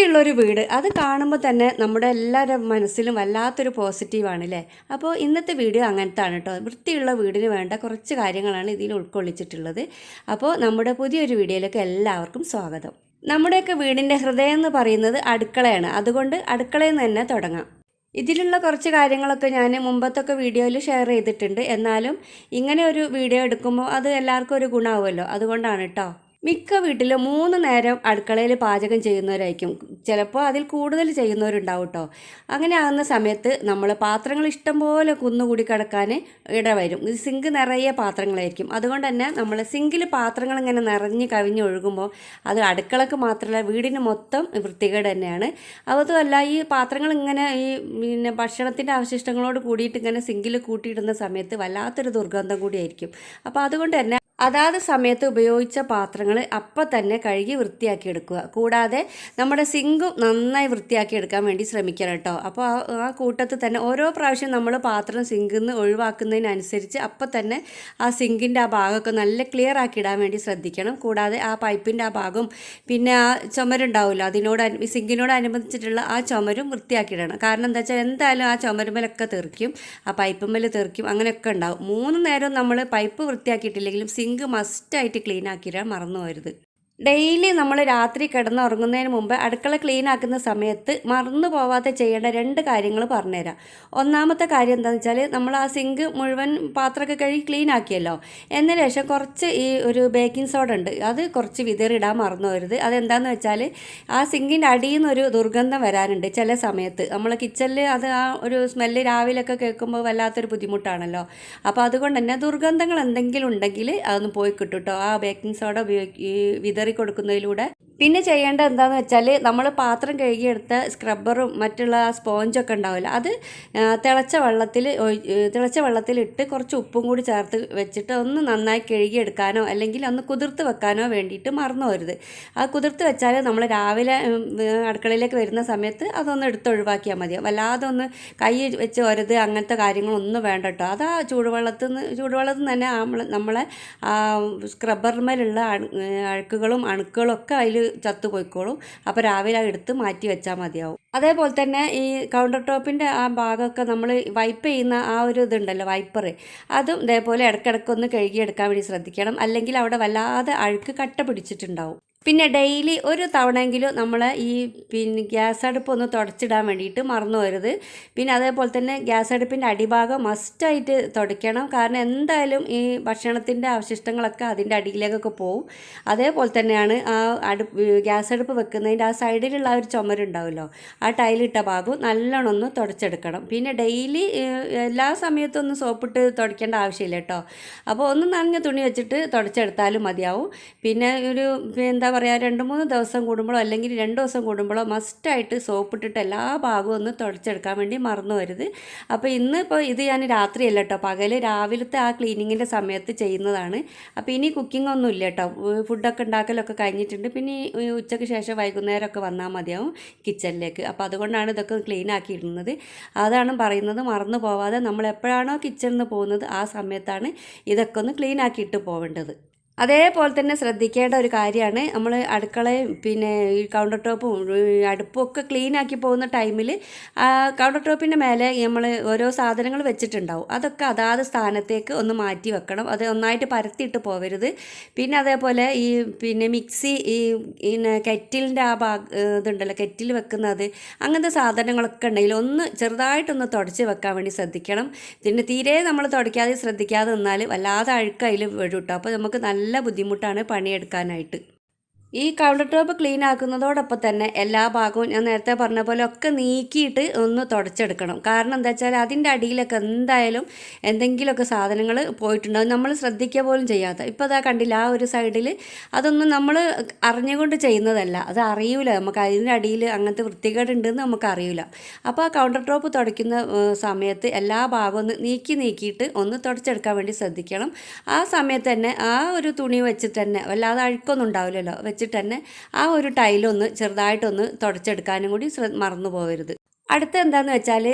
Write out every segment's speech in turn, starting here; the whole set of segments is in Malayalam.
വൃത്തിയുള്ളൊരു വീട് അത് കാണുമ്പോൾ തന്നെ നമ്മുടെ എല്ലാവരുടെ മനസ്സിലും വല്ലാത്തൊരു പോസിറ്റീവാണ് അല്ലേ അപ്പോൾ ഇന്നത്തെ വീഡിയോ അങ്ങനത്തെ ആണ് കേട്ടോ വൃത്തിയുള്ള വീടിന് വേണ്ട കുറച്ച് കാര്യങ്ങളാണ് ഇതിൽ ഉൾക്കൊള്ളിച്ചിട്ടുള്ളത്. അപ്പോൾ നമ്മുടെ പുതിയൊരു വീഡിയോയിലേക്ക് എല്ലാവർക്കും സ്വാഗതം. നമ്മുടെയൊക്കെ വീടിന്റെ ഹൃദയം എന്ന് പറയുന്നത് അടുക്കളയാണ്. അതുകൊണ്ട് അടുക്കളയിൽ നിന്ന് തന്നെ തുടങ്ങാം. ഇതിലുള്ള കുറച്ച് കാര്യങ്ങളൊക്കെ ഞാൻ മുമ്പത്തൊക്കെ വീഡിയോയിൽ ഷെയർ ചെയ്തിട്ടുണ്ട്. എന്നാലും ഇങ്ങനെ ഒരു വീഡിയോ എടുക്കുമ്പോൾ അത് എല്ലാവർക്കും ഒരു ഗുണമാവുമല്ലോ അതുകൊണ്ടാണ് കേട്ടോ മിക്ക വീട്ടിലും മൂന്ന് നേരം അടുക്കളയിൽ പാചകം ചെയ്യുന്നവരായിരിക്കും. ചിലപ്പോൾ അതിൽ കൂടുതൽ ചെയ്യുന്നവരുണ്ടാവും കേട്ടോ അങ്ങനെ ആകുന്ന സമയത്ത് നമ്മൾ പാത്രങ്ങൾ ഇഷ്ടം ഇഷ്ടംപോലെ കുന്നുകൂടി കിടക്കാൻ ഇടവരും ഇത് സിങ്ക് നിറയെ പാത്രങ്ങളായിരിക്കും. അതുകൊണ്ട് തന്നെ നമ്മൾ സിങ്കിൽ പാത്രങ്ങൾ ഇങ്ങനെ നിറഞ്ഞ് കവിഞ്ഞ് ഒഴുകുമ്പോൾ അത് അടുക്കളക്ക് മാത്രമല്ല വീടിന് മൊത്തം വൃത്തികേട് തന്നെയാണ്. അതുമല്ല ഈ പാത്രങ്ങൾ ഇങ്ങനെ ഈ പിന്നെ ഭക്ഷണത്തിന്റെ അവശിഷ്ടങ്ങളോട് കൂടിയിട്ട് ഇങ്ങനെ സിങ്കിൽ കൂട്ടിയിടുന്ന സമയത്ത് വല്ലാത്തൊരു ദുർഗന്ധം കൂടിയായിരിക്കും. അപ്പോൾ അതുകൊണ്ട് തന്നെ അതാത് സമയത്ത് ഉപയോഗിച്ച പാത്രങ്ങൾ അപ്പം തന്നെ കഴുകി വൃത്തിയാക്കി എടുക്കുക കൂടാതെ നമ്മുടെ സിങ്കും നന്നായി വൃത്തിയാക്കി എടുക്കാൻ വേണ്ടി ശ്രമിക്കണം കേട്ടോ. അപ്പോൾ ആ കൂട്ടത്തിൽ തന്നെ ഓരോ പ്രാവശ്യം നമ്മൾ പാത്രം സിങ്കിൽ നിന്ന് ഒഴിവാക്കുന്നതിനനുസരിച്ച് അപ്പം തന്നെ ആ സിങ്കിന്റെ ആ ഭാഗമൊക്കെ നല്ല ക്ലിയർ ആക്കി ഇടാൻ വേണ്ടി ശ്രദ്ധിക്കണം. കൂടാതെ ആ പൈപ്പിന്റെ ആ ഭാഗം പിന്നെ ആ ചുമരുണ്ടാവില്ല അതിനോട് സിങ്കിനോട് അനുബന്ധിച്ചിട്ടുള്ള ആ ചുമരും വൃത്തിയാക്കിയിടണം. കാരണം എന്താ വെച്ചാൽ എന്തായാലും ആ ചുമരുമലൊക്കെ തെറിക്കും ആ പൈപ്പുമ്മൽ തെറിക്കും അങ്ങനെയൊക്കെ ഉണ്ടാവും. മൂന്ന് നേരം നമ്മൾ പൈപ്പ് വൃത്തിയാക്കിയിട്ടില്ലെങ്കിലും മസ്റ്റായിട്ട് ക്ലീൻ ആക്കിയിടാൻ മറന്നു പോകരുത്. ഡെയിലി നമ്മൾ രാത്രി കിടന്നുറങ്ങുന്നതിന് മുമ്പ് അടുക്കള ക്ലീൻ ആക്കുന്ന സമയത്ത് മറന്നു പോവാതെ ചെയ്യേണ്ട രണ്ട് കാര്യങ്ങൾ പറഞ്ഞുതരാം. ഒന്നാമത്തെ കാര്യം എന്താണെന്ന് വെച്ചാൽ നമ്മൾ ആ സിങ്ക് മുഴുവൻ പാത്രമൊക്കെ കഴുകി ക്ലീൻ ആക്കിയല്ലോ. എന്നതിന് ശേഷം കുറച്ച് ഈ ഒരു ബേക്കിംഗ് സോഡ ഉണ്ട്. അത് കുറച്ച് വിതറിടാൻ മറന്നു വരുത് അതെന്താണെന്ന് വെച്ചാൽ ആ സിങ്കിന്റെ അടിയിൽ നിന്നൊരു ദുർഗന്ധം വരാനുണ്ട് ചില സമയത്ത്. നമ്മൾ കിച്ചണിൽ അത് ആ ഒരു സ്മെല്ല് രാവിലെയൊക്കെ കേൾക്കുമ്പോൾ വല്ലാത്തൊരു ബുദ്ധിമുട്ടാണല്ലോ. അപ്പോൾ അതുകൊണ്ട് തന്നെ ദുർഗന്ധങ്ങൾ എന്തെങ്കിലും ഉണ്ടെങ്കിൽ അതൊന്ന് പോയി കിട്ടും കേട്ടോ ആ ബേക്കിംഗ് സോഡ ഉപയോഗി വിതറി കൊടുക്കുന്നതിലൂടെ പിന്നെ ചെയ്യേണ്ടത് എന്താണെന്ന് വെച്ചാൽ നമ്മൾ പാത്രം കഴുകിയെടുത്ത സ്ക്രബ്ബറും മറ്റുള്ള സ്പോഞ്ചൊക്കെ ഉണ്ടാവില്ല. അത് തിളച്ച വെള്ളത്തിൽ തിളച്ച വെള്ളത്തിലിട്ട് കുറച്ച് ഉപ്പും കൂടി ചേർത്ത് വെച്ചിട്ട് ഒന്ന് നന്നായി കഴുകിയെടുക്കാനോ അല്ലെങ്കിൽ ഒന്ന് കുതിർത്ത് വെക്കാനോ വേണ്ടിയിട്ട് മറന്നു വരുത് ആ കുതിർത്ത് വെച്ചാൽ നമ്മൾ രാവിലെ അടുക്കളയിലേക്ക് വരുന്ന സമയത്ത് അതൊന്ന് എടുത്ത് ഒഴിവാക്കിയാൽ മതി. വല്ലാതെ ഒന്ന് കൈ വെച്ച് ഒരത് അങ്ങനത്തെ കാര്യങ്ങളൊന്നും വേണ്ട കേട്ടോ. അത് ആ ചൂടുവെള്ളത്തിൽ നിന്ന് ചൂടുവെള്ളത്തിൽ നിന്ന് തന്നെ നമ്മളെ സ്ക്രബ്ബറിന്മേലുള്ള അഴുക്കുകളും അണുക്കളും ഒക്കെ അതിൽ ചത്തു പോയിക്കോളും. അപ്പോൾ രാവിലെ എടുത്ത് മാറ്റി വെച്ചാൽ മതിയാവും. അതേപോലെ തന്നെ ഈ കൗണ്ടർ ടോപ്പിന്റെ ആ ഭാഗമൊക്കെ നമ്മൾ വൈപ്പ് ചെയ്യുന്ന ആ ഒരു ഇതുണ്ടല്ലോ വൈപ്പർ അതും ഇതേപോലെ ഇടയ്ക്കിടയ്ക്കൊന്ന് കഴുകിയെടുക്കാൻ വേണ്ടി ശ്രദ്ധിക്കണം. അല്ലെങ്കിൽ അവിടെ വല്ലാതെ അഴുക്ക് കട്ട പിടിച്ചിട്ടുണ്ടാവും. പിന്നെ ഡെയിലി ഒരു തവണയെങ്കിലും നമ്മൾ ഈ പിന്നെ ഗ്യാസ് അടുപ്പ് ഒന്ന് തുടച്ചിടാൻ വേണ്ടിയിട്ട് മറന്നു വരുത് പിന്നെ അതേപോലെ തന്നെ ഗ്യാസ് അടുപ്പിന്റെ അടിഭാഗം മസ്റ്റായിട്ട് തുടയ്ക്കണം. കാരണം എന്തായാലും ഈ ഭക്ഷണത്തിന്റെ അവശിഷ്ടങ്ങളൊക്കെ അതിന്റെ അടിയിലേക്കൊക്കെ പോവും. അതേപോലെ തന്നെയാണ് ആ അടുപ്പ് ഗ്യാസ് അടുപ്പ് വെക്കുന്നതിന്റെ ആ സൈഡിലുള്ള ഒരു ചുമരുണ്ടാവുമല്ലോ ആ ടൈലിട്ട ഭാഗവും നല്ലോണം ഒന്ന് തുടച്ചെടുക്കണം. പിന്നെ ഡെയിലി എല്ലാ സമയത്തും ഒന്ന് സോപ്പിട്ട് തുടയ്ക്കേണ്ട ആവശ്യമില്ല കേട്ടോ. അപ്പോൾ ഒന്ന് നനഞ്ഞ തുണി വെച്ചിട്ട് തുടച്ചെടുത്താലും മതിയാവും. പിന്നെ ഒരു എന്താ പറയുക രണ്ട് മൂന്ന് ദിവസം കൂടുമ്പോഴോ അല്ലെങ്കിൽ രണ്ട് ദിവസം കൂടുമ്പോഴോ മസ്റ്റായിട്ട് സോപ്പിട്ടിട്ട് എല്ലാ ഭാഗവും ഒന്ന് തുടച്ചെടുക്കാൻ വേണ്ടി മറന്നു വരുത് അപ്പോൾ ഇന്ന് ഇപ്പോൾ ഇത് ഞാൻ രാത്രിയല്ല കേട്ടോ പകൽ രാവിലത്തെ ആ ക്ലീനിങ്ങിന്റെ സമയത്ത് ചെയ്യുന്നതാണ്. അപ്പോൾ ഇനി കുക്കിംഗ് ഒന്നും ഇല്ല കേട്ടോ ഫുഡൊക്കെ ഉണ്ടാക്കലൊക്കെ കഴിഞ്ഞിട്ടുണ്ട്. പിന്നെ ഉച്ചയ്ക്ക് ശേഷം വൈകുന്നേരമൊക്കെ വന്നാൽ മതിയാവും കിച്ചണിലേക്ക് അപ്പോൾ അതുകൊണ്ടാണ് ഇതൊക്കെ ക്ലീൻ ആക്കിയിടുന്നത് അതാണ് പറയുന്നത്. മറന്നു പോവാതെ നമ്മൾ എപ്പോഴാണോ കിച്ചണിൽ പോകുന്നത് ആ സമയത്താണ് ഇതൊക്കെ ഒന്ന് ക്ലീൻ ആക്കിയിട്ട് പോവേണ്ടത്. അതേപോലെ തന്നെ ശ്രദ്ധിക്കേണ്ട ഒരു കാര്യമാണ്. നമ്മൾ അടുക്കളയും പിന്നെ ഈ കൗണ്ടർ ടോപ്പും അടുപ്പും ഒക്കെ ക്ലീൻ ആക്കി പോകുന്ന ടൈമിൽ കൗണ്ടർ ടോപ്പിന്റെ മേലെ നമ്മൾ ഓരോ സാധനങ്ങൾ വെച്ചിട്ടുണ്ടാവും. അതൊക്കെ അതാത് സ്ഥാനത്തേക്ക് ഒന്ന് മാറ്റി വെക്കണം. അത് ഒന്നായിട്ട് പരത്തിയിട്ട് പോവരുത്. പിന്നെ അതേപോലെ ഈ പിന്നെ മിക്സി ഈ പിന്നെ കെറ്റിലിന്റെ ആ ഭാഗ ഇതുണ്ടല്ലോ കെറ്റിൽ വെക്കുന്നത് അങ്ങനത്തെ സാധനങ്ങളൊക്കെ ഉണ്ടെങ്കിൽ ഒന്ന് ചെറുതായിട്ടൊന്ന് തുടച്ച് വെക്കാൻ വേണ്ടി ശ്രദ്ധിക്കണം. പിന്നെ തീരെ നമ്മൾ തുടയ്ക്കാതെ ശ്രദ്ധിക്കാതെ നിന്നാൽ വല്ലാതെ അഴുക്കതിൽ വീഴും അപ്പോൾ നമുക്ക് നല്ല ബുദ്ധിമുട്ടാണ് പണിയെടുക്കാനായിട്ട്. ഈ കൗണ്ടർ ടോപ്പ് ക്ലീൻ ആക്കുന്നതോടൊപ്പം തന്നെ എല്ലാ ഭാഗവും ഞാൻ നേരത്തെ പറഞ്ഞ പോലെ ഒക്കെ നീക്കിയിട്ട് ഒന്ന് തുടച്ചെടുക്കണം. കാരണം എന്താ വെച്ചാൽ അതിന്റെ അടിയിലൊക്കെ എന്തായാലും എന്തെങ്കിലുമൊക്കെ സാധനങ്ങൾ പോയിട്ടുണ്ടാവും നമ്മൾ ശ്രദ്ധിക്കുക പോലും ചെയ്യാത്ത. ഇപ്പോൾ അതാ കണ്ടില്ല ആ ഒരു സൈഡിൽ അതൊന്നും നമ്മൾ അറിഞ്ഞുകൊണ്ട് ചെയ്യുന്നതല്ല. അത് അറിയൂല. നമുക്ക് അതിന്റെ അടിയിൽ അങ്ങനത്തെ വൃത്തികേടുണ്ടെന്ന് നമുക്ക് അറിയില്ല അപ്പോൾ ആ കൗണ്ടർ ടോപ്പ് തുടയ്ക്കുന്ന സമയത്ത് എല്ലാ ഭാഗവും ഒന്ന് നീക്കി നീക്കിയിട്ട് ഒന്ന് തുടച്ചെടുക്കാൻ വേണ്ടി ശ്രദ്ധിക്കണം. ആ സമയത്ത് തന്നെ ആ ഒരു തുണി വെച്ചിട്ട് തന്നെ വല്ലാതെ അഴുക്കൊന്നും ഉണ്ടാവില്ലല്ലോ. വെച്ചിട്ട് തന്നെ ആ ഒരു ടൈലൊന്ന് ചെറുതായിട്ടൊന്ന് തുടച്ചെടുക്കാനും കൂടി മറന്നു പോകരുത് അടുത്ത എന്താണെന്ന് വെച്ചാൽ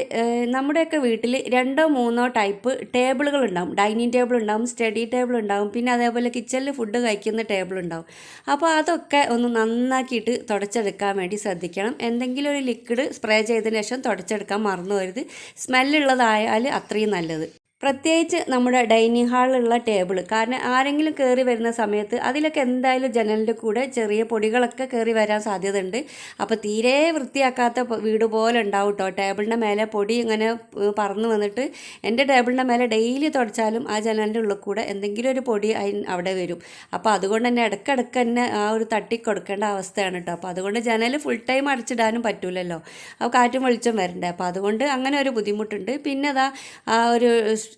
നമ്മുടെയൊക്കെ വീട്ടിൽ രണ്ടോ മൂന്നോ ടൈപ്പ് ടേബിളുകൾ ഉണ്ടാവും ഡൈനിങ് ടേബിൾ ഉണ്ടാവും സ്റ്റഡി ടേബിൾ ഉണ്ടാവും പിന്നെ അതേപോലെ കിച്ചണിൽ ഫുഡ് കഴിക്കുന്ന ടേബിൾ ഉണ്ടാവും. അപ്പോൾ അതൊക്കെ ഒന്ന് നന്നാക്കിയിട്ട് തുടച്ചെടുക്കാൻ വേണ്ടി ശ്രദ്ധിക്കണം. എന്തെങ്കിലും ഒരു ലിക്വിഡ് സ്പ്രേ ചെയ്തതിന് ശേഷം തുടച്ചെടുക്കാൻ മറന്നു വരുത് സ്മെല്ലുള്ളതായാൽ അത്രയും നല്ലത്. പ്രത്യേകിച്ച് നമ്മുടെ ഡൈനിങ് ഹാളിലുള്ള ടേബിൾ കാരണം ആരെങ്കിലും കയറി വരുന്ന സമയത്ത് അതിലൊക്കെ എന്തായാലും ജനലിന്റെ കൂടെ ചെറിയ പൊടികളൊക്കെ കയറി വരാൻ സാധ്യതയുണ്ട്. അപ്പോൾ തീരെ വൃത്തിയാക്കാത്ത വീട് പോലെ ഉണ്ടാവും കേട്ടോ ടേബിളിന്റെ മേലെ പൊടി ഇങ്ങനെ പറന്ന് വന്നിട്ട് എന്റെ ടേബിളിന്റെ മേലെ ഡെയിലി തുടച്ചാലും ആ ജനലിന്റെ ഉള്ളിൽ കൂടെ എന്തെങ്കിലും ഒരു പൊടി അവിടെ വരും. അപ്പോൾ അതുകൊണ്ട് തന്നെ ഇടയ്ക്കിടയ്ക്ക് തന്നെ ആ ഒരു തട്ടി കൊടുക്കേണ്ട അവസ്ഥയാണ് കേട്ടോ അപ്പോൾ അതുകൊണ്ട് ജനൽ ഫുൾ ടൈം അടച്ചിടാനും പറ്റൂലല്ലോ. അപ്പോൾ കാറ്റും വെളിച്ചം വരണ്ടേ. അപ്പോൾ അതുകൊണ്ട് അങ്ങനെ ഒരു ബുദ്ധിമുട്ടുണ്ട്. പിന്നെ അതാ ആ ഒരു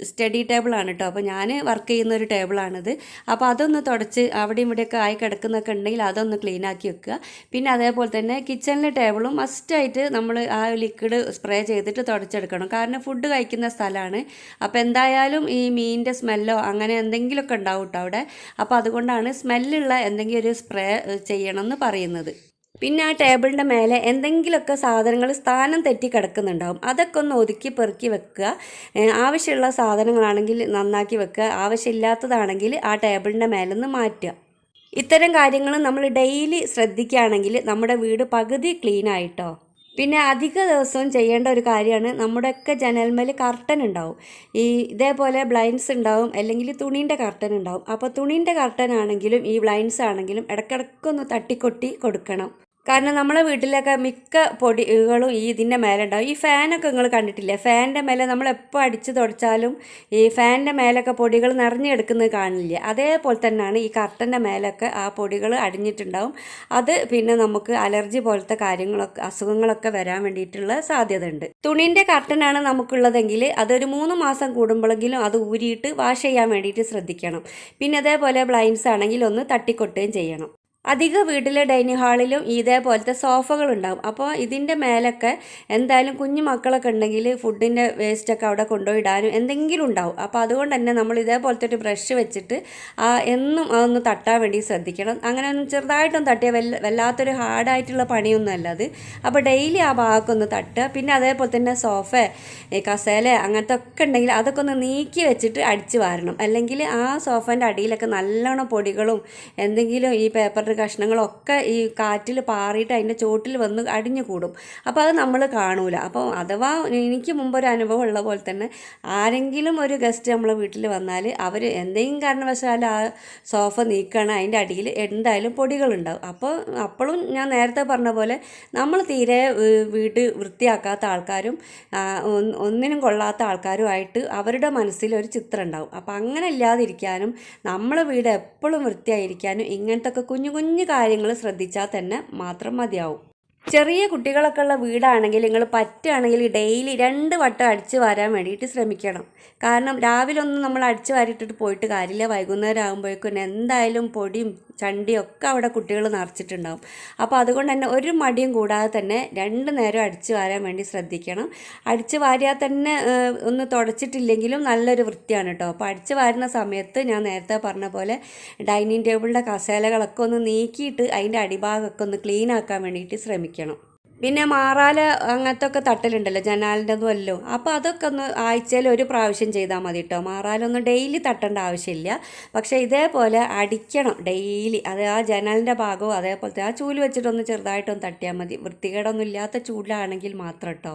സ്റ്റഡി ടേബിളാണ് കേട്ടോ അപ്പോൾ ഞാൻ വർക്ക് ചെയ്യുന്ന ഒരു ടേബിളാണിത്. അപ്പോൾ അതൊന്ന് തുടച്ച് അവിടെയും ഇവിടെയൊക്കെ ആയി കിടക്കുന്നൊക്കെ ഉണ്ടെങ്കിൽ അതൊന്ന് ക്ലീൻ ആക്കി വെക്കുക. പിന്നെ അതേപോലെ തന്നെ കിച്ചണിലെ ടേബിളും മസ്റ്റായിട്ട് നമ്മൾ ആ ലിക്വിഡ് സ്പ്രേ ചെയ്തിട്ട് തുടച്ചെടുക്കണം. കാരണം ഫുഡ് കഴിക്കുന്ന സ്ഥലമാണ്. അപ്പോൾ എന്തായാലും ഈ മീനിന്റെ സ്മെല്ലോ അങ്ങനെ എന്തെങ്കിലുമൊക്കെ ഉണ്ടാവും കേട്ടോ അവിടെ. അപ്പോൾ അതുകൊണ്ടാണ് സ്മെല്ലുള്ള എന്തെങ്കിലും ഒരു സ്പ്രേ ചെയ്യണമെന്ന് പറയുന്നത്. പിന്നെ ആ ടേബിളിന്റെ മേലെ എന്തെങ്കിലുമൊക്കെ സാധനങ്ങൾ സ്ഥാനം തെറ്റി കിടക്കുന്നുണ്ടാവും. അതൊക്കെ ഒന്ന് ഒതുക്കി പെറുക്കി വെക്കുക. ആവശ്യമുള്ള സാധനങ്ങളാണെങ്കിൽ നന്നാക്കി വെക്കുക. ആവശ്യമില്ലാത്തതാണെങ്കിൽ ആ ടേബിളിന്റെ മേലെ നിന്ന് മാറ്റുക. ഇത്തരം കാര്യങ്ങൾ നമ്മൾ ഡെയിലി ശ്രദ്ധിക്കുകയാണെങ്കിൽ നമ്മുടെ വീട് പകുതി ക്ലീൻ ആയിട്ടോ? പിന്നെ അധിക ദിവസവും ചെയ്യേണ്ട ഒരു കാര്യമാണ് നമ്മുടെയൊക്കെ ജനൽമേൽ കർട്ടൻ ഉണ്ടാവും. ഈ ഇതേപോലെ ബ്ലൈൻഡ്സ് ഉണ്ടാവും അല്ലെങ്കിൽ തുണീന്റെ കർട്ടൻ ഉണ്ടാവും. അപ്പോൾ തുണീന്റെ കർട്ടൻ ആണെങ്കിലും ഈ ബ്ലൈൻഡ്സ് ആണെങ്കിലും ഇടയ്ക്കിടയ്ക്കൊന്ന് തട്ടിക്കൊട്ടി കൊടുക്കണം. കാരണം നമ്മളെ വീട്ടിലൊക്കെ മിക്ക പൊടികളും ഈ ഇതിന്റെ മേലെ ഉണ്ടാവും ഈ ഫാനൊക്കെ നിങ്ങൾ കണ്ടിട്ടില്ലേ? ഫാനിന്റെ മേലെ നമ്മൾ എപ്പോൾ അടിച്ച് തുടച്ചാലും ഈ ഫാനിന്റെ മേലൊക്കെ പൊടികൾ നിറഞ്ഞെടുക്കുന്നത് കാണില്ല? അതേപോലെ തന്നെയാണ് ഈ കർട്ടന്റെ മേലൊക്കെ ആ പൊടികൾ അടിഞ്ഞിട്ടുണ്ടാവും. അത് പിന്നെ നമുക്ക് അലർജി പോലത്തെ കാര്യങ്ങളൊക്കെ അസുഖങ്ങളൊക്കെ വരാൻ വേണ്ടിയിട്ടുള്ള സാധ്യത ഉണ്ട് തുണീന്റെ കർട്ടനാണ് നമുക്കുള്ളതെങ്കിൽ അതൊരു മൂന്ന് മാസം കൂടുമ്പോഴെങ്കിലും അത് ഊരിയിട്ട് വാഷ് ചെയ്യാൻ വേണ്ടിയിട്ട് ശ്രദ്ധിക്കണം. പിന്നെ അതേപോലെ ബ്ലൈൻഡ്സ് ആണെങ്കിൽ ഒന്ന് തട്ടിക്കൊട്ടുകയും ചെയ്യണം. അധിക വീട്ടിലെ ഡൈനിങ് ഹാളിലും ഇതേപോലത്തെ സോഫകൾ ഉണ്ടാവും അപ്പോൾ ഇതിന്റെ മേലൊക്കെ എന്തായാലും കുഞ്ഞു മക്കളൊക്കെ ഉണ്ടെങ്കിൽ ഫുഡിന്റെ വേസ്റ്റൊക്കെ അവിടെ കൊണ്ടുപോയി ഇടാനും എന്തെങ്കിലും ഉണ്ടാവും. അപ്പോൾ അതുകൊണ്ട് തന്നെ നമ്മൾ ഇതേപോലത്തെ ഒരു ബ്രഷ് വെച്ചിട്ട് എന്നും അതൊന്ന് തട്ടാൻ വേണ്ടി ശ്രദ്ധിക്കണം. അങ്ങനെ ഒന്ന് ചെറുതായിട്ടൊന്ന് തട്ടിയാൽ വല്ല വല്ലാത്തൊരു ഹാർഡായിട്ടുള്ള പണിയൊന്നും അല്ല അത്. അപ്പോൾ ഡെയിലി ആ ഭാഗമൊക്കെ ഒന്ന് തട്ടുക. പിന്നെ അതേപോലെ തന്നെ സോഫ കസേല അങ്ങനത്തെ ഒക്കെ ഉണ്ടെങ്കിൽ അതൊക്കെ ഒന്ന് നീക്കി വെച്ചിട്ട് അടിച്ച് വാരണം. അല്ലെങ്കിൽ ആ സോഫേന്റെ അടിയിലൊക്കെ നല്ലോണം പൊടികളും എന്തെങ്കിലും ഈ പേപ്പറിന്റെ കഷ്ണങ്ങളൊക്കെ ഈ കാറ്റിൽ പാറിയിട്ട് അതിന്റെ ചോട്ടിൽ വന്ന് അടിഞ്ഞു കൂടും അപ്പോൾ അത് നമ്മൾ കാണൂല. അപ്പോൾ അഥവാ എനിക്ക് മുമ്പ് ഒരു അനുഭവം ഉള്ള പോലെ തന്നെ ആരെങ്കിലും ഒരു ഗസ്റ്റ് നമ്മളെ വീട്ടിൽ വന്നാൽ അവർ എന്തെങ്കിലും കാരണവശാൽ ആ സോഫ നീക്കുകയാണ് അതിന്റെ അടിയിൽ എന്തായാലും പൊടികളുണ്ടാവും. അപ്പോൾ അപ്പോഴും ഞാൻ നേരത്തെ പറഞ്ഞ പോലെ നമ്മൾ തീരെ വീട് വൃത്തിയാക്കാത്ത ആൾക്കാരും ഒന്നിനും കൊള്ളാത്ത ആൾക്കാരുമായിട്ട് അവരുടെ മനസ്സിൽ ഒരു ചിത്രം ഉണ്ടാവും. അപ്പോൾ അങ്ങനെ ഇല്ലാതിരിക്കാനും നമ്മളെ വീട് എപ്പോഴും വൃത്തിയായിരിക്കാനും ഇങ്ങനത്തെ ഒക്കെ കുഞ്ഞു കുഞ്ഞു കാര്യങ്ങൾ ശ്രദ്ധിച്ചാൽ തന്നെ മാത്രം മതിയാവും. ചെറിയ കുട്ടികളൊക്കെ ഉള്ള വീടാണെങ്കിൽ നിങ്ങൾ പറ്റുകയാണെങ്കിൽ ഡെയിലി രണ്ട് വട്ടം അടിച്ച് വരാൻ വേണ്ടിയിട്ട് ശ്രമിക്കണം. കാരണം രാവിലെ ഒന്നും നമ്മൾ അടിച്ച് വാരിയിട്ടിട്ട് പോയിട്ട് കാര്യമില്ല. വൈകുന്നേരം ആകുമ്പോഴേക്കും എന്തായാലും പൊടിയും ചണ്ടിയും ഒക്കെ അവിടെ കുട്ടികൾ നിറച്ചിട്ടുണ്ടാവും. അപ്പോൾ അതുകൊണ്ട് തന്നെ ഒരു മടിയും കൂടാതെ തന്നെ രണ്ട് നേരം അടിച്ചു വാരാൻ വേണ്ടി ശ്രദ്ധിക്കണം. അടിച്ച് വാരിയാൽ തന്നെ ഒന്ന് തുടച്ചിട്ടില്ലെങ്കിലും നല്ലൊരു വൃത്തിയാണ് കേട്ടോ. അപ്പോൾ അടിച്ച് വാരുന്ന സമയത്ത് ഞാൻ നേരത്തെ പറഞ്ഞ പോലെ ഡൈനിങ് ടേബിളിന്റെ കസേലകളൊക്കെ ഒന്ന് നീക്കിയിട്ട് അതിന്റെ അടിഭാഗമൊക്കെ ഒന്ന് ക്ലീൻ ആക്കാൻ വേണ്ടിയിട്ട് ശ്രമിക്കണം. പിന്നെ മാറാല അങ്ങനത്തെ ഒക്കെ തട്ടലുണ്ടല്ലോ ജനാലിന്റെതും അല്ലോ അപ്പോൾ അതൊക്കെ ഒന്ന് ആഴ്ചയിൽ ഒരു പ്രാവശ്യം ചെയ്താൽ മതി കേട്ടോ മാറാലൊന്നും ഡെയിലി തട്ടേണ്ട ആവശ്യമില്ല. പക്ഷേ ഇതേപോലെ അടിക്കണം ഡെയിലി. അത് ആ ജനാലിന്റെ ഭാഗവും അതേപോലത്തെ ആ ചൂൽ വെച്ചിട്ടൊന്ന് ചെറുതായിട്ടൊന്ന് തട്ടിയാൽ മതി. വൃത്തികേടൊന്നും ഇല്ലാത്ത ചൂലാണെങ്കിൽ മാത്രം കേട്ടോ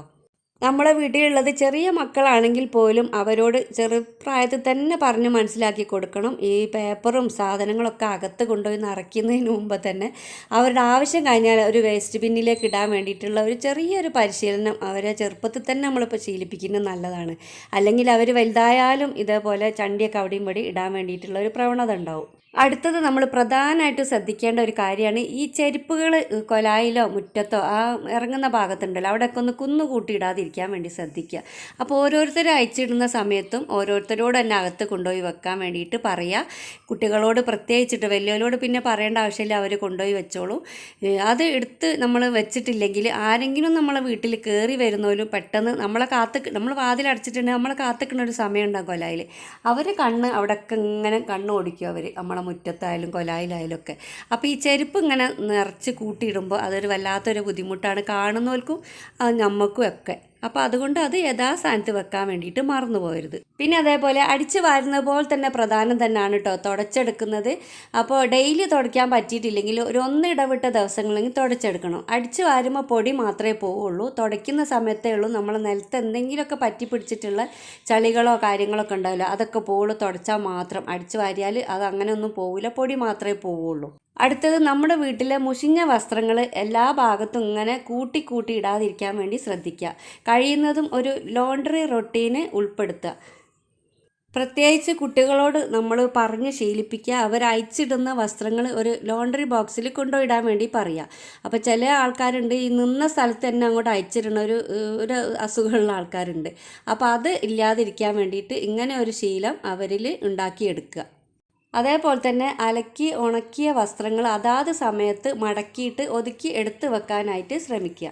നമ്മളെ വീട്ടിലുള്ളത് ചെറിയ മക്കളാണെങ്കിൽ പോലും അവരോട് ചെറുപ്രായത്തിൽ തന്നെ പറഞ്ഞ് മനസ്സിലാക്കി കൊടുക്കണം. ഈ പേപ്പറും സാധനങ്ങളൊക്കെ അകത്ത് കൊണ്ടുപോയി നിറയ്ക്കുന്നതിന് മുമ്പ് തന്നെ അവരുടെ ആവശ്യം കഴിഞ്ഞാൽ ഒരു വേസ്റ്റ് ബിന്നിലേക്ക് ഇടാൻ വേണ്ടിയിട്ടുള്ള ഒരു ചെറിയൊരു പരിശീലനം അവരെ ചെറുപ്പത്തിൽ തന്നെ നമ്മളിപ്പോൾ ശീലിപ്പിക്കുന്നത് നല്ലതാണ്. അല്ലെങ്കിൽ അവർ വലുതായാലും ഇതേപോലെ ചണ്ടിയൊക്കെ അവിടെയും ഇവിടെ ഇടാൻ വേണ്ടിയിട്ടുള്ള ഒരു പ്രവണത ഉണ്ടാവും. അടുത്തത് നമ്മൾ പ്രധാനമായിട്ട് ശ്രദ്ധിക്കേണ്ട ഒരു കാര്യമാണ് ഈ ചെരുപ്പുകൾ കൊലായിലോ മുറ്റത്തോ ആ ഇറങ്ങുന്ന ഭാഗത്തുണ്ടല്ലോ അവിടെയൊക്കെ ഒന്ന് കുന്നു കൂട്ടിയിടാതിരിക്കാൻ വേണ്ടി ശ്രദ്ധിക്കുക. അപ്പോൾ ഓരോരുത്തർ അയച്ചിടുന്ന സമയത്തും ഓരോരുത്തരോട് തന്നെ അകത്ത് കൊണ്ടുപോയി വെക്കാൻ വേണ്ടിയിട്ട് പറയുക കുട്ടികളോട് പ്രത്യേകിച്ചിട്ട് വലിയവരോട് പിന്നെ പറയേണ്ട ആവശ്യമില്ല അവർ കൊണ്ടുപോയി വെച്ചോളൂ. അത് എടുത്ത് നമ്മൾ വെച്ചിട്ടില്ലെങ്കിൽ ആരെങ്കിലും നമ്മളെ വീട്ടിൽ കയറി വരുന്നവരും പെട്ടെന്ന് നമ്മളെ കാത്ത് നമ്മൾ വാതിലടച്ചിട്ടുണ്ടെങ്കിൽ നമ്മളെ കാത്തിക്കുന്ന ഒരു സമയം ഉണ്ടാകും കൊലായിൽ അവർ കണ്ണ് അവിടെയൊക്കെ ഇങ്ങനെ കണ്ണ് ഓടിക്കും അവർ നമ്മളെ മുറ്റത്തായാലും കൊലായിലായാലും ഒക്കെ. അപ്പോൾ ഈ ചെരുപ്പ് ഇങ്ങനെ നിറച്ച് കൂട്ടിയിടുമ്പോൾ അതൊരു വല്ലാത്തൊരു ബുദ്ധിമുട്ടാണ് കാണുന്നവർക്കും അത് നമുക്കും ഒക്കെ. അപ്പോൾ അതുകൊണ്ട് അത് യഥാസ്ഥാനത്ത് വെക്കാൻ വേണ്ടിയിട്ട് മറന്നു പോകരുത് പിന്നെ അതേപോലെ അടിച്ച് വാരുന്ന പോലെ തന്നെ പ്രധാനം തന്നെയാണ് കേട്ടോ തുടച്ചെടുക്കുന്നത്. അപ്പോൾ ഡെയിലി തുടയ്ക്കാൻ പറ്റിയിട്ടില്ലെങ്കിൽ ഒരു ഒന്ന് ഇടവിട്ട ദിവസങ്ങളിൽ തുടച്ചെടുക്കണം. അടിച്ച് വാരുമ്പോൾ പൊടി മാത്രമേ പോവുള്ളൂ. തുടയ്ക്കുന്ന സമയത്തേ ഉള്ളൂ. നമ്മൾ നിലത്ത് എന്തെങ്കിലുമൊക്കെ പറ്റി പിടിച്ചിട്ടുള്ള ചളികളോ കാര്യങ്ങളോ ഒക്കെ ഉണ്ടാവില്ല. അതൊക്കെ പോവുള്ളൂ. തുടച്ചാൽ മാത്രം അടിച്ച് വാരിയാൽ അത് അങ്ങനെയൊന്നും പോവില്ല. പൊടി മാത്രമേ പോവുള്ളൂ. അടുത്തത് നമ്മുടെ വീട്ടിലെ മുഷിഞ്ഞ വസ്ത്രങ്ങൾ എല്ലാ ഭാഗത്തും ഇങ്ങനെ കൂട്ടി കൂട്ടി ഇടാതിരിക്കാൻ വേണ്ടി ശ്രദ്ധിക്കുക. കഴിയുന്നതും ഒരു ലോണ്ടറി റൊട്ടീന് ഉൾപ്പെടുത്തുക. പ്രത്യേകിച്ച് കുട്ടികളോട് നമ്മൾ പറഞ്ഞ് ശീലിപ്പിക്കുക. അവർ അയച്ചിടുന്ന വസ്ത്രങ്ങൾ ഒരു ലോണ്ടറി ബോക്സിൽ കൊണ്ടുപോയിടാൻ വേണ്ടി പറയുക. അപ്പോൾ ചില ആൾക്കാരുണ്ട് ഈ നിന്ന സ്ഥലത്ത് തന്നെ അങ്ങോട്ട് അയച്ചിടുന്ന ഒരു ഒരു അസുഖമുള്ള ആൾക്കാരുണ്ട്. അപ്പോൾ അത് ഇല്ലാതിരിക്കാൻ വേണ്ടിയിട്ട് ഇങ്ങനെ ഒരു ശീലം അവരിൽ ഉണ്ടാക്കിയെടുക്കുക. അതേപോലെ തന്നെ അലക്കി ഉണക്കിയ വസ്ത്രങ്ങൾ അതാത് സമയത്ത് മടക്കിയിട്ട് ഒതുക്കി എടുത്തു വെക്കാനായിട്ട് ശ്രമിക്കുക.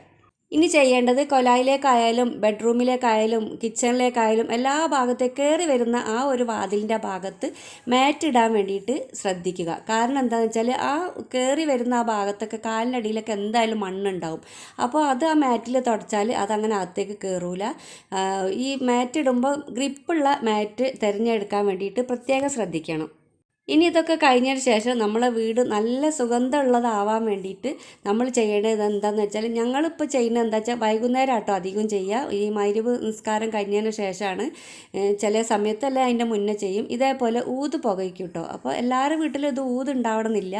ഇനി ചെയ്യേണ്ടത് കൊലായിലേക്കായാലും ബെഡ്റൂമിലേക്കായാലും കിച്ചണിലേക്കായാലും എല്ലാ ഭാഗത്തേക്ക് കയറി വരുന്ന ആ ഒരു വാതിലിന്റെ ഭാഗത്ത് മാറ്റ് ഇടാൻ വേണ്ടിയിട്ട് ശ്രദ്ധിക്കുക. കാരണം എന്താണെന്ന് വെച്ചാൽ ആ കയറി വരുന്ന ആ ഭാഗത്തൊക്കെ കാലിനടിയിലൊക്കെ എന്തായാലും മണ്ണുണ്ടാവും. അപ്പോൾ അത് ആ മാറ്റിൽ തുടച്ചാൽ അതങ്ങനെ അകത്തേക്ക് കയറൂല. ഈ മാറ്റ് ഇടുമ്പോൾ ഗ്രിപ്പുള്ള മാറ്റ് തിരഞ്ഞെടുക്കാൻ വേണ്ടിയിട്ട് പ്രത്യേകം ശ്രദ്ധിക്കണം. ഇനി ഇതൊക്കെ കഴിഞ്ഞതിന് ശേഷം നമ്മളെ വീട് നല്ല സുഗന്ധമുള്ളതാവാൻ വേണ്ടിയിട്ട് നമ്മൾ ചെയ്യേണ്ടത് എന്താണെന്ന് വെച്ചാൽ ഞങ്ങളിപ്പോൾ ചെയ്യുന്നത് എന്താ വെച്ചാൽ വൈകുന്നേരം ആട്ടോ അധികം ചെയ്യുക ഈ മൈരവ് നിസ്കാരം കഴിഞ്ഞതിന് ശേഷമാണ് ചില സമയത്തല്ല അതിന്റെ മുന്നേ ചെയ്യും. ഇതേപോലെ ഊത് പുകയ്ക്കും കേട്ടോ അപ്പോൾ എല്ലാവരും വീട്ടിലും ഇത് ഊത് ഉണ്ടാവണമെന്നില്ല.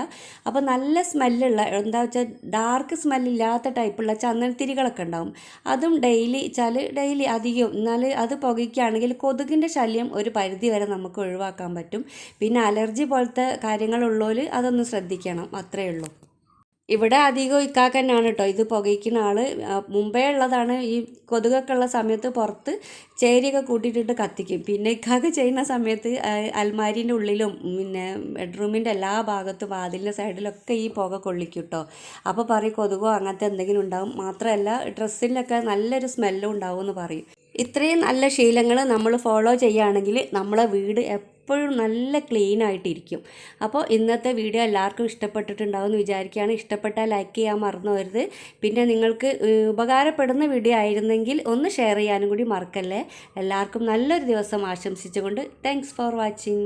അപ്പോൾ നല്ല സ്മെല്ലുള്ള എന്താ വെച്ചാൽ ഡാർക്ക് സ്മെല്ലില്ലാത്ത ടൈപ്പുള്ള ചന്ദനത്തിരികളൊക്കെ ഉണ്ടാവും. അതും ഡെയിലി വെച്ചാൽ ഡെയിലി അധികം എന്നാൽ അത് പുകയ്ക്കുകയാണെങ്കിൽ കൊതുകിന്റെ ശല്യം ഒരു പരിധി വരെ നമുക്ക് ഒഴിവാക്കാൻ പറ്റും. പിന്നെ അലർജി പോലത്തെ കാര്യങ്ങളുള്ളവർ അതൊന്ന് ശ്രദ്ധിക്കണം അത്രയേ ഉള്ളൂ. ഇവിടെ അധികം ഇക്കാക്ക തന്നെയാണ് കേട്ടോ. ഇത് പുകയ്ക്കുന്ന ആൾ മുമ്പേ ഉള്ളതാണ്. ഈ കൊതുകൊക്കെ ഉള്ള സമയത്ത് പുറത്ത് ചേരിയൊക്കെ കൂട്ടിയിട്ടിട്ട് കത്തിക്കും. പിന്നെ ഇക്കാക്ക ചെയ്യുന്ന സമയത്ത് അൽമാരിന്റെ ഉള്ളിലും പിന്നെ ബെഡ്റൂമിന്റെ എല്ലാ ഭാഗത്തും വാതിലിന്റെ സൈഡിലൊക്കെ ഈ പുക കൊള്ളിക്കും കേട്ടോ. അപ്പോൾ പറയും കൊതുകോ അങ്ങനത്തെ എന്തെങ്കിലും ഉണ്ടാവും. മാത്രമല്ല ഡ്രസ്സിലൊക്കെ നല്ലൊരു സ്മെല്ലും ഉണ്ടാവും എന്ന് പറയും. ഇത്രയും നല്ല ശീലങ്ങൾ നമ്മൾ ഫോളോ ചെയ്യുകയാണെങ്കിൽ നമ്മളെ വീട് എപ്പോഴും നല്ല ക്ലീൻ ആയിട്ടിരിക്കും. അപ്പോൾ ഇന്നത്തെ വീഡിയോ എല്ലാവർക്കും ഇഷ്ടപ്പെട്ടിട്ടുണ്ടാവും എന്ന് വിചാരിക്കുകയാണ്. ഇഷ്ടപ്പെട്ടാൽ ലൈക്ക് ചെയ്യാൻ മറന്നു വരുത് പിന്നെ നിങ്ങൾക്ക് ഉപകാരപ്പെടുന്ന വീഡിയോ ആയിരുന്നെങ്കിൽ ഒന്ന് ഷെയർ ചെയ്യാനും കൂടി മറക്കല്ലേ? എല്ലാവർക്കും നല്ലൊരു ദിവസം ആശംസിച്ചുകൊണ്ട് താങ്ക്സ് ഫോർ വാച്ചിങ്